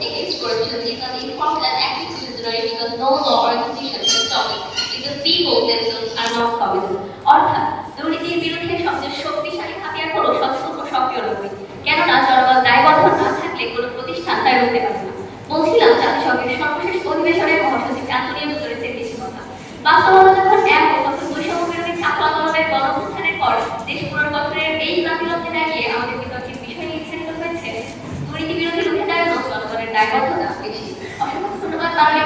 against corruption is uninformed and active citizenry because no law or institution can stop it. The people themselves are not committed. অর্থাৎ দুর্নীতির বিরুদ্ধে সবচেয়ে শক্তিশালী হাতিয়ার হলো সচেতন ও সক্রিয় নাগরিক কেননা জনগণ দায়বদ্ধ না থাকলে কোনো প্রতিষ্ঠান তাই রুখতে পারে না বলছিলাম জাতিসংঘের সর্বশেষ অধিবেশনে মহাসচিব অ্যান্টনিও গুতেরেসের কিছু কথা বাস্তবতা যখন এক ও তখন বৈষম্য বিরোধী ছাত্র আন্দোলনের গণঅভ্যুত্থানের পর দেশ পুনর্গঠনের এই ক্রান্তিলগ্নে দাঁড়িয়ে আমাদের বিতর্কের বিষয় নির্ধারিত হয়েছে দুর্নীতি বিরোধী রুখে দাঁড়ানো জনগণের দায়বদ্ধতা বেশি অসংখ্য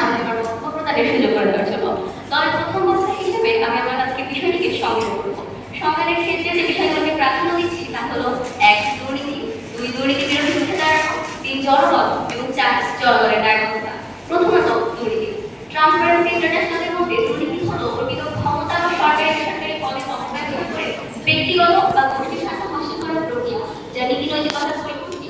ধন্যবাদ আমাদের সুযোগ করে দেওয়ার জন্য। দলের প্রথম বক্তা হিসেবে আমি আমার আজকে বিষয়টিকে সংগ্রহ করব। সংগ্রামের ক্ষেত্রে যে বিষয়গুলোকে প্রাধান্য দিচ্ছি তা হলো এক, দুর্নীতি। দুই দুর্নীতি বিরোধী রুখে দাঁড়ানো, তিন জনগণ এবং চার জনগণের দায়বদ্ধতা প্রথমত দুর্নীতি। ট্রান্সপারেন্সি ইন্টারন্যাশনালের মধ্যে দুর্নীতি হলো অর্পিত ক্ষমতা বা সরকারি পদে অপব্যবহার করে ব্যক্তিগত বা গোষ্ঠী স্বার্থ হাসিল করার প্রক্রিয়া, যা নীতি নৈতিকতার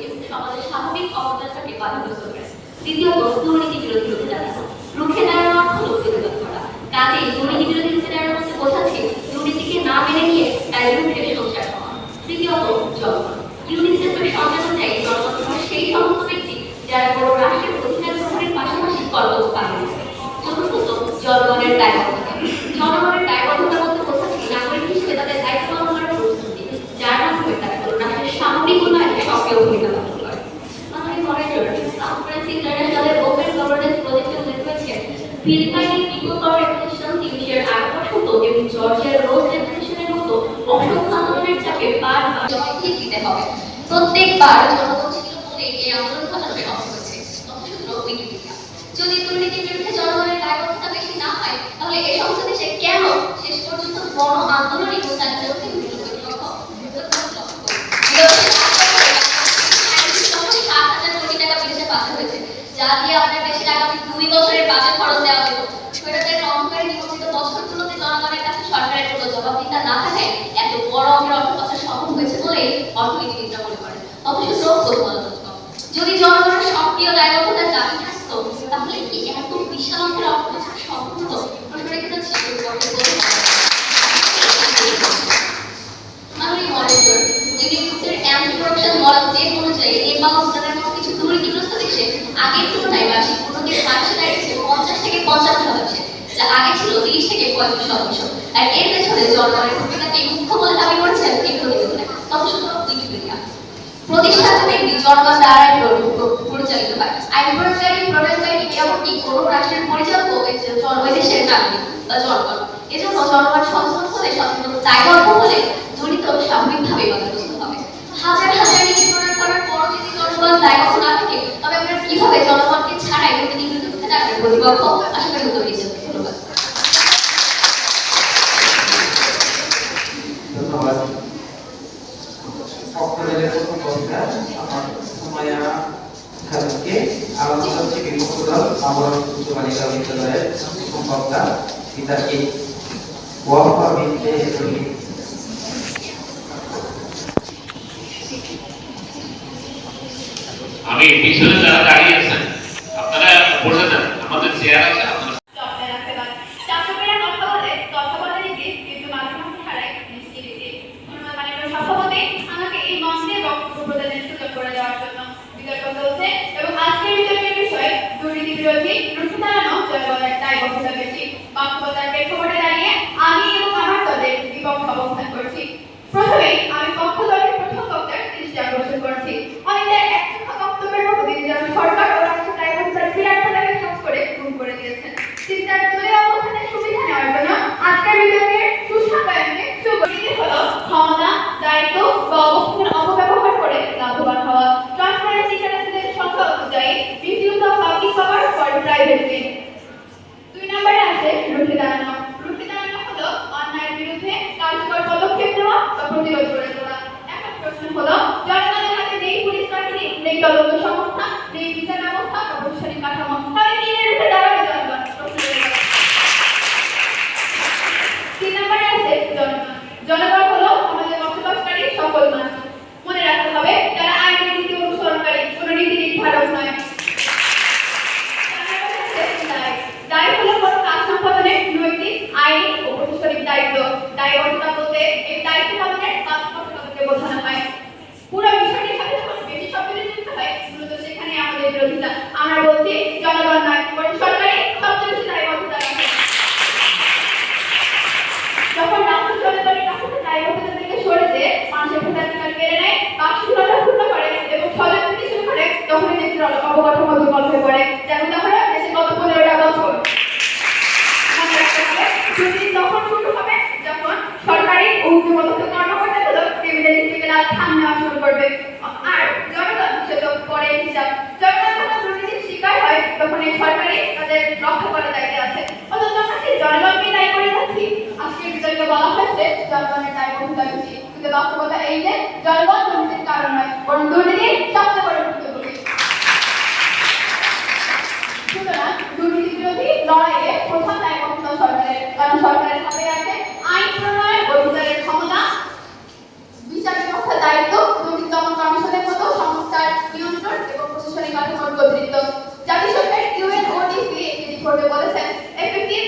এবং সমাজের স্বাভাবিক অবদানটাকে বাধাগ্রস্ত করে। দ্বিতীয়ত, দুর্নীতি বিরোধী রুখে দাঁড়ানো রুখে দাঁড়ানো অর্থ হলো প্রতিবাদ করা কাজেই দুর্নীতি বিরোধী রুখে দাঁড়ানো বলতে বোঝাচ্ছে দুর্নীতিকে না মেনে নিয়ে তার বিরুদ্ধে সোচ্চার হওয়া তৃতীয়ত জনগণ ইউনিসেফের সংজ্ঞা অনুযায়ী জনগণ হলো সেই সমস্ত ব্যক্তি যারা কোনো রাষ্ট্রের অধিকার গ্রহণের পাশাপাশি কর্তব্য পালন করে চতুর্থত জনগণের দায়বদ্ধতা জনগণের দায়বদ্ধতা বলতে বোঝাচ্ছে নাগরিক হিসেবে তাদের দায়িত্ব পালন করার প্রস্তুতি যার মাধ্যমে তারা কোনো রাষ্ট্রের সামরিক উন্নয়নে সক্রিয় ভূমিকা পালন করে আমাদের মনিটর ট্রান্সপারেন্সি ইন্টারন্যাশনালের ওপেন গভর্নেন্স প্রজেক্টে উল্লেখ করেছে ফিলিপাইনের পিপল পাওয়ার রেভলিউশন তিরিশের আট বছর এবং জর্জিয়ার রোজ রেভলিউশনের মতো অসংখ্য আন্দোলনের চাপে বারবার জবাবদিহি দিতে হবে যা দিয়ে আপনার দেশের আগামী দুই বছরের বাজেট খরচ দেওয়া হতো অঙ্কের নিবন্ধিত জনগণের সরকারের কোনো জবাবদিহিতা না থাকায় এত বড় অঙ্কের সম্ভব হয়েছে বলে অর্থনীতিবিদরা আগের তুলনায় বার্ষিক উন্নতি হারসে দাঁড়িয়েছে পঞ্চাশ থেকে পঞ্চান্ন শতাংশে, যা আগে ছিল তিরিশ থেকে পঁয়ত্রিশ শতাংশ। আর এর পেছনে জনগণের ভূমিকাকে মুখ্য বলে দাবি করেছেন তথ্যসূত্র উইকিপিডিয়া প্রতিষ্ঠানটি জনগণ দ্বারাই প্র- পরিচালিত হয়। আইন প্রয়োগকারী প্রণয়নকারী এমনকি কোনো রাষ্ট্রের পরিচালক ওই নাগরিক বা জনগণ। এজন্য জনগণ সচেতন সচেতন দায়বদ্ধ হলে জড়িত স্বাভাবিকভাবেই বাধাগ্রস্ত হবে। হাজার হাজার নীতি করার পরও যদি জনগণ দায়বদ্ধ না থাকে, তবে আমরা কীভাবে জনগণকে ছাড়াই দুর্নীতি বিরুদ্ধে থাকবে প্রতিপক্ষ আশা করি উত্তর দিয়েছেন ধন্যবাদ ধন্যবাদ বক্তা আমার সুমাইয়া খাতুনকে আলোচনা হচ্ছে বিভক্ত দল আমার উচ্চ বালিকা বিদ্যালয়ের বক্তা পিতাকে আমি পিছনে যারা দাঁড়িয়ে বিতর্কে বলা হয়েছে জনগণের দায়বদ্ধতা বেশি কিন্তু বাস্তবতা এই যে জনগণ দুর্নীতির কারণ নয় বরং দুর্নীতি সবচেয়ে বড় ভুক্তভোগী। সুতরাং দুর্নীতি বিরোধী লড়াইয়ে প্রধান দায়বদ্ধতা সরকারের, কারণ সরকারের হাতে আছে আইন প্রণয়ন ও বিচারের ক্ষমতা। বিচার ব্যবস্থার দায়িত্ব দুর্নীতি দমন কমিশনের মতো সংস্থার নিয়ন্ত্রণ এবং প্রশাসনিক কাঠামোর কর্তৃত্ব জাতিসংঘের ইউএনওডিসি একটি রিপোর্টে বলেছেন effective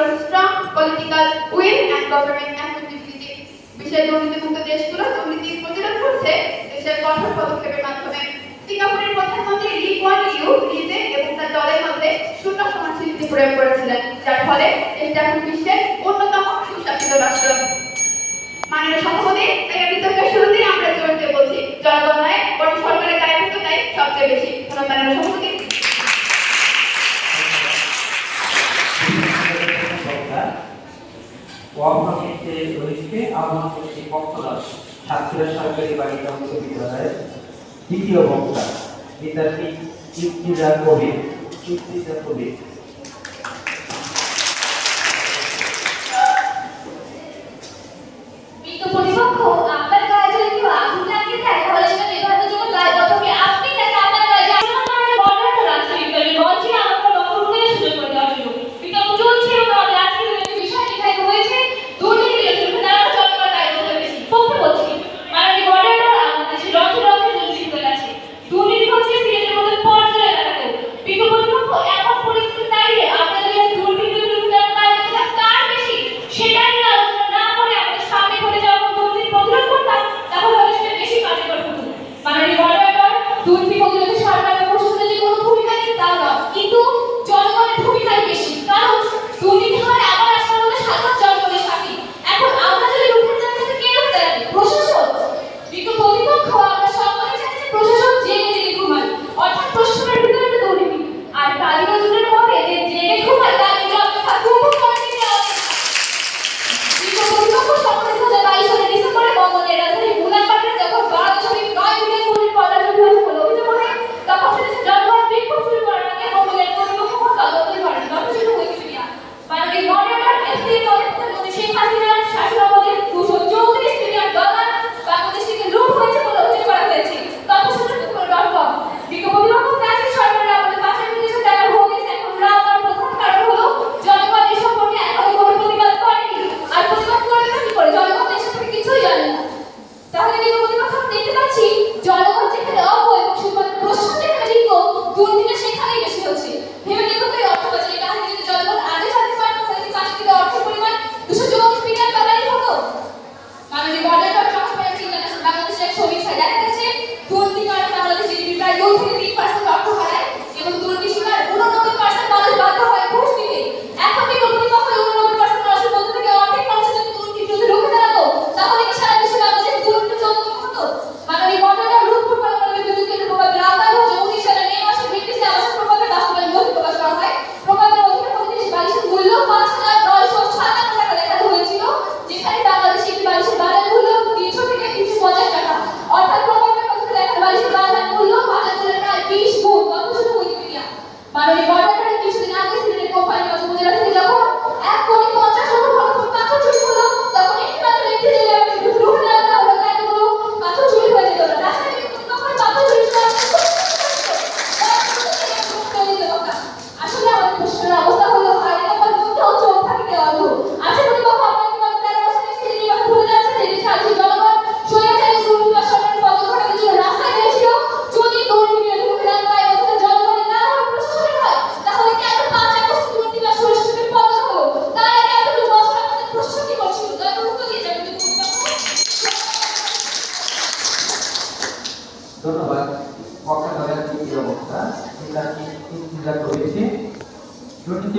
equal strong political will and government accountability বিশ্বের দুর্নীতিমুক্ত দেশগুলো দুর্নীতি প্রতিরোধ করছে, দেশের কঠোর পদক্ষেপের মাধ্যমে। সিঙ্গাপুরের প্রধানমন্ত্রী লি কুয়ান ইউ নিজে এবং তার দলের মধ্যে শূন্য সমাজনীতি প্রয়োগ করেছিলেন, যার ফলে দেশটা এখন বিশ্বের অন্যতম সুশাসিত রাষ্ট্র। মাননীয় সভাপতি, তাই বিতর্কের শুরুতেই আমরা জোর দিয়ে বলছি, জনগণ নয়, বরং সরকারের দায়বদ্ধতাই সবচেয়ে বেশি। ধন্যবাদ সভাপতি। ওয়াফামিতে রয়েছে আহ্বান করছি বক্তব্য ছাত্রীরা সরকারি বালিকা উচ্চ বিদ্যালয়ের দ্বিতীয় বক্তা। বিদ্যার্থী ইফতিজা কবির ইফতিজা কবির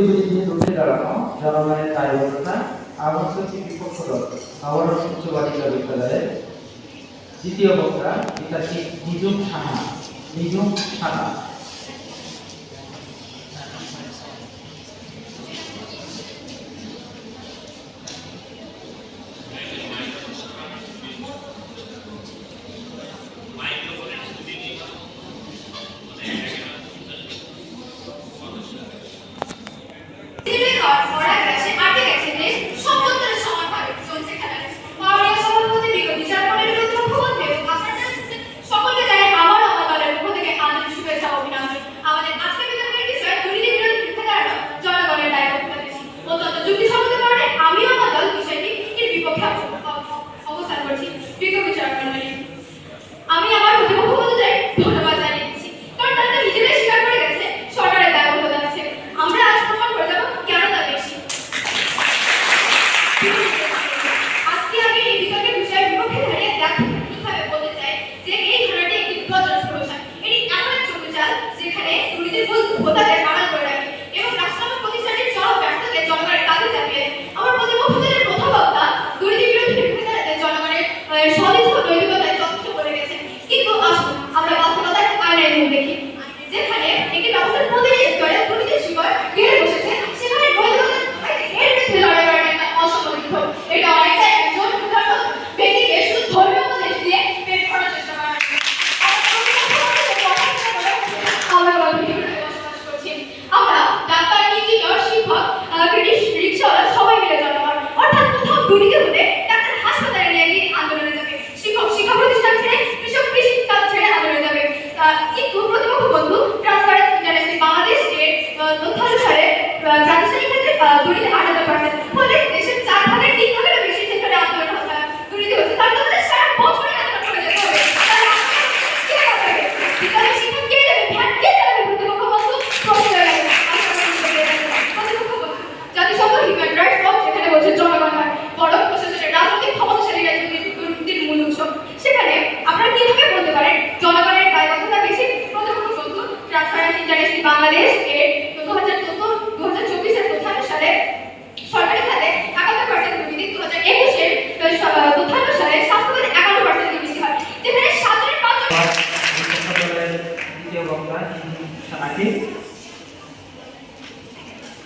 প্রতিবেশীদের রুখে দাঁড়ানো জনগণের দায়বদ্ধতা আবর্ত চিকিৎসক হল আবারও উচ্চ দ্বিতীয় বক্তা নিজুম সাহা নিজুম সাহা। बिल्कुल होता है itu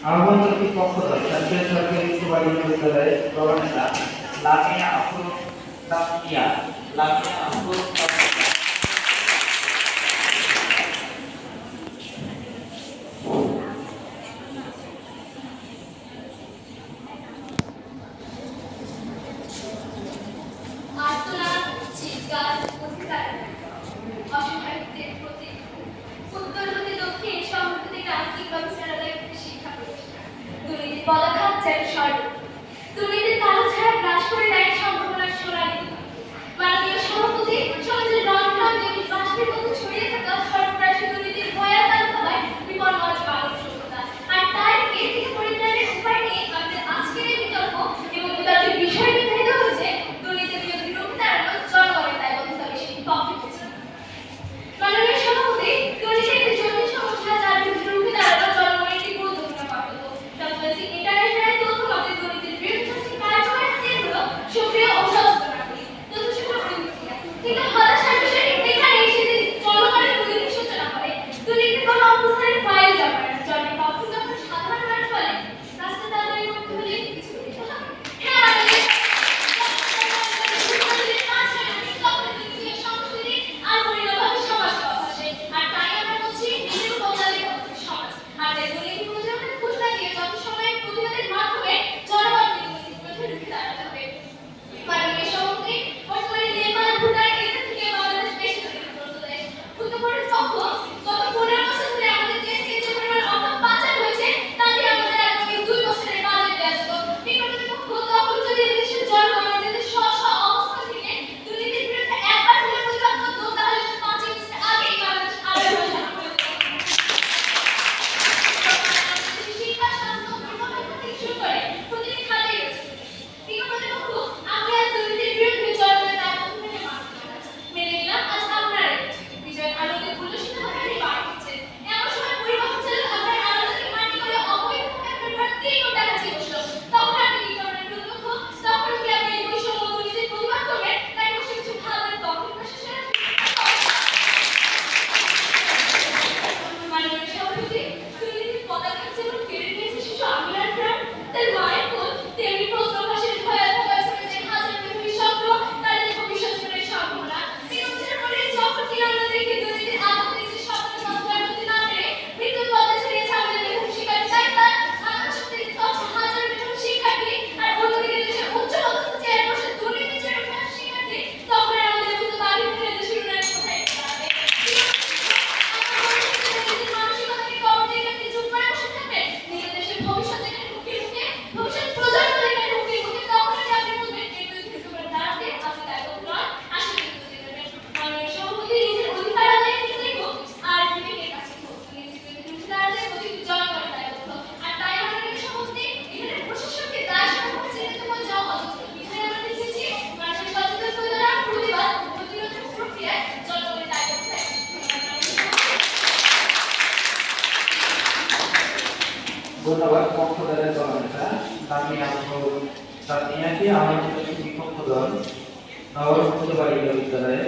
আহ্বান কমিটির পক্ষ থেকে জাতীয় সরকারি উচ্চ বালিকা বিদ্যালয়ের গভর্নর লামিয়া আফরোজ লামিয়া লামিয়া ধন্যবাদ পক্ষদারের জননেতা দামি আমি আমার বিপক্ষ দল প্রধান বিদ্যালয়ে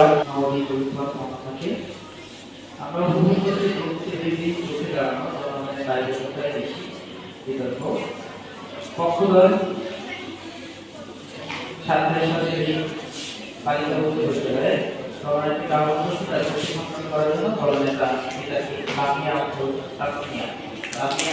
আবার নবমী পরীক্ষা কম থাকে আমরা ভূমিকাতে করতে দেখি চোখে দাঁড়ানো আমাদের বাইরে সপ্তাহে দেখি বিতর্ক। পক্ষদল ছাত্রের সাথে পালিত করতে বসতে পারে। সবাইকে তার করার জন্য কলেজের কাজ এটা কি আপনি আপনি আপনি